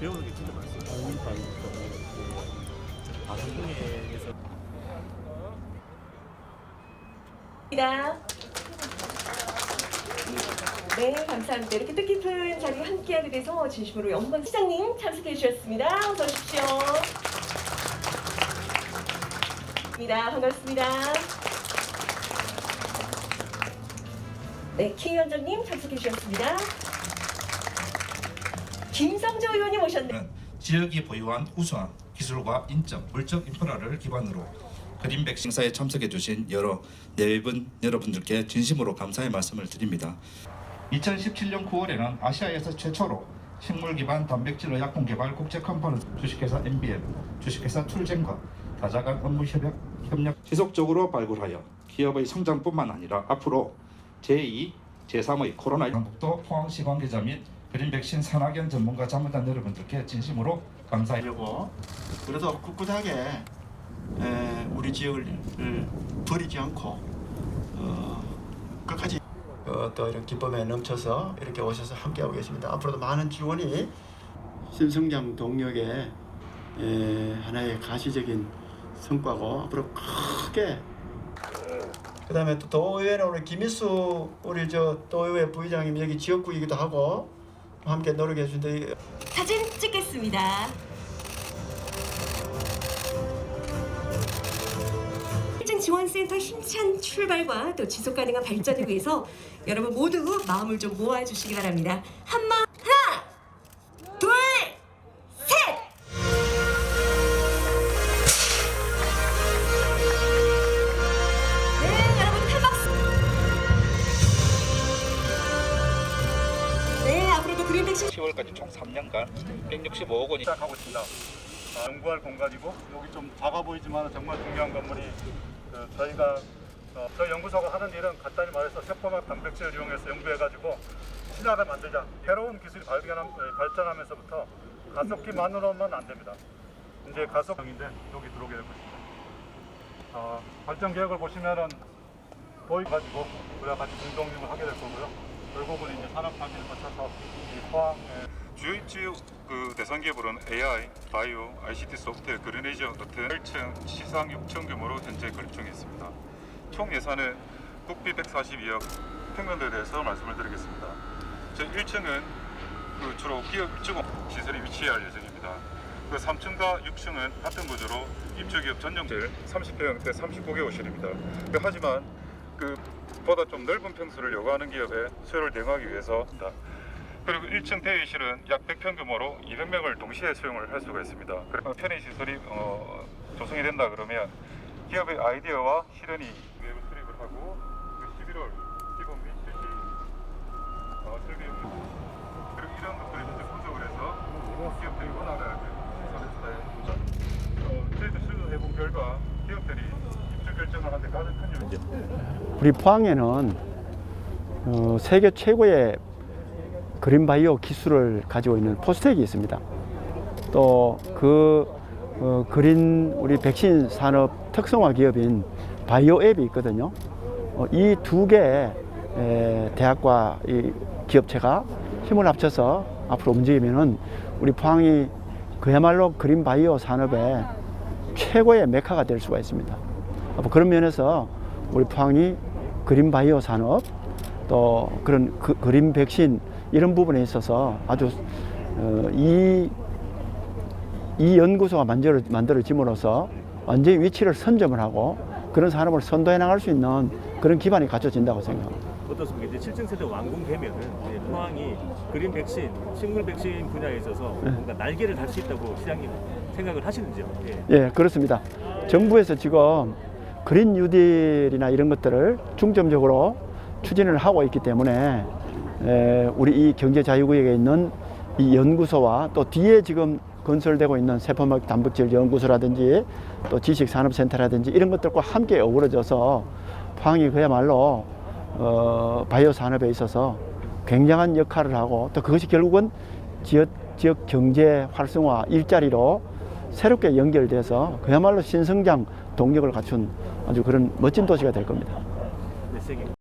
배우는 게 진짜 많습니다. 아, 방송에서 네, 감사합니다. 이렇게 뜻깊은 자리에 함께하게 돼서 진심으로 영광 시장님 참석해 주셨습니다. 어서 오십시오. 반갑습니다. 반갑습니다. 네, 킹 위원장님 참석해 주셨습니다. 김성조 의원님 오셨네. 는 지역이 보유한 우수한 기술과 인적, 물적 인프라를 기반으로 그린백 행사에 참석해 주신 여러 네분 여러분들께 진심으로 감사의 말씀을 드립니다. 2017년 9월에는 아시아에서 최초로 식물 기반 단백질 의약품 개발 국제 컨퍼런스 주식회사 MBM, 주식회사 툴젠과 다자간 업무 협약 협력 지속적으로 발굴하여 기업의 성장뿐만 아니라 앞으로 제2, 제3의 코로나 한국도 포항시 관계자 및 그린 백신 산학연 전문가 자문단 여러분들께 진심으로 감사의 하려고 그래서 꿋꿋하게 에, 우리 지역을 버리지 않고 어, 끝까지 어, 또 이런 기쁨에 넘쳐서 이렇게 오셔서 함께하고 계십니다. 앞으로도 많은 지원이 신성장 동력의 에, 하나의 가시적인 성과고 앞으로 크게 그다음에 또 도의회는 우리 김일수 우리 저 도의회 부의장님 여기 지역구이기도 하고 함께 노력해 주는데 사진 찍겠습니다. 지원센터 힘찬 출발과 또 지속 가능한 발전을 위해서 여러분 모두 마음을 좀 모아 주시기 바랍니다. 한마 지금까지 총 3년간 165억 원이 시작하고 있습니다. 아, 연구할 공간이고 여기 좀 작아 보이지만 정말 중요한 건물이 그 저희가 어, 저희 연구소가 하는 일은 간단히 말해서 세포막 단백질을 이용해서 연구해가지고 신화를 만들자. 새로운 기술이 발견함, 발전하면서부터 가속기만으로만 안 됩니다. 이제 가속형인데 여기 들어오게 될 것입니다. 어, 발전 계획을 보시면은 보이 가지고 우리가 같이 공동립을 하게 될 거고요. 결국은 이제 산업 단계를 거쳐서 이 포항에 주요 입지 그 대상 기업으로는 AI, 바이오, ICT 소프트웨어, 그린에이저 같은 1층 시상 6천 규모로 현재 건립 중에 있습니다. 총 예산은 국비 142억 평면도에 대해서 말씀을 드리겠습니다. 저 1층은 그 주로 기업 입주공 시설이 위치할 예정입니다. 그 3층과 6층은 같은 구조로 입주기업 전용실 30개 형태 39개 호실입니다. 그 하지만 그 보다 좀 넓은 평수를 요구하는 기업의 수요를 대응하기 위해서입니다. 그리고 1층 대회실은 약 100평 규모로 200명을 동시에 수용을 할 수가 있습니다. 그리고 편의 시설이 어, 조성이 된다 그러면 기업의 아이디어와 실현이 계획을 수립을 하고 그 11월 기본 및 실시 어, 설계 용역 그리고 이런 것들이 현재 분석을 해서 기업들이 원하는 시설에 어, 저희도 실험해본 결과 기업들이 우리 포항에는 어, 세계 최고의 그린바이오 기술을 가지고 있는 포스텍이 있습니다. 또그 어, 그린 우리 백신 산업 특성화 기업인 바이오앱이 있거든요. 어, 이두 개의 에, 대학과 이 기업체가 힘을 합쳐서 앞으로 움직이면은 우리 포항이 그야말로 그린 바이오 산업의 최고의 메카가 될 수가 있습니다. 뭐 그런 면에서 우리 포항이 그린 바이오 산업 또 그런 그, 그린 백신 이런 부분에 있어서 아주 어, 이, 이 연구소가 만들어, 만들어짐으로써 완전히 위치를 선점을 하고 그런 산업을 선도해 나갈 수 있는 그런 기반이 갖춰진다고 생각합니다. 어떻습니까? 이제 7층 세대 완공되면은 이제 포항이 그린 백신, 식물 백신 분야에 있어서 뭔가 날개를 달 수 있다고 시장님 생각을 하시는지요? 예. 예, 그렇습니다. 정부에서 지금 그린 뉴딜이나 이런 것들을 중점적으로 추진을 하고 있기 때문에 에, 우리 이 경제 자유구역에 있는 이 연구소와 또 뒤에 지금 건설되고 있는 세포막 단백질 연구소라든지 또 지식산업센터라든지 이런 것들과 함께 어우러져서 포항이 그야말로 어, 바이오 산업에 있어서 굉장한 역할을 하고 또 그것이 결국은 지역, 지역 경제 활성화 일자리로 새롭게 연결돼서 그야말로 신성장 동력을 갖춘 아주 그런 멋진 도시가 될 겁니다. 메시지.